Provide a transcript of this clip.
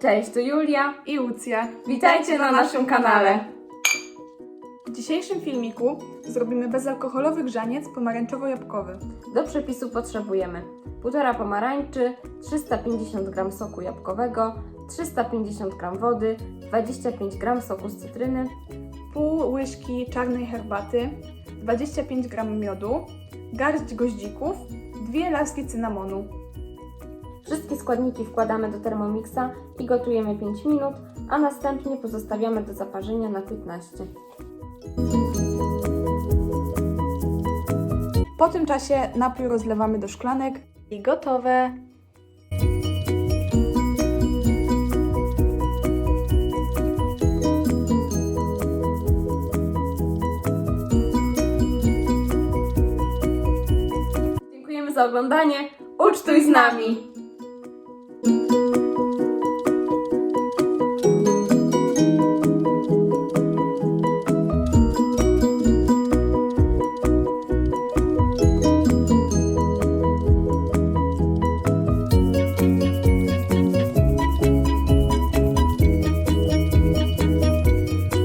Cześć, tu Julia. i Lucja. Witajcie na naszym kanale. W dzisiejszym filmiku zrobimy bezalkoholowy grzaniec pomarańczowo-jabłkowy. Do przepisu potrzebujemy 1,5 pomarańczy, 350 g soku jabłkowego, 350 g wody, 25 g soku z cytryny, Pół łyżki czarnej herbaty, 25 g miodu, garść goździków, dwie laski cynamonu. Wszystkie składniki wkładamy do Thermomixa i gotujemy 5 minut, a następnie pozostawiamy do zaparzenia na 15. Po tym czasie napój rozlewamy do szklanek i gotowe. Dziękujemy za oglądanie. Ucztuj z nami!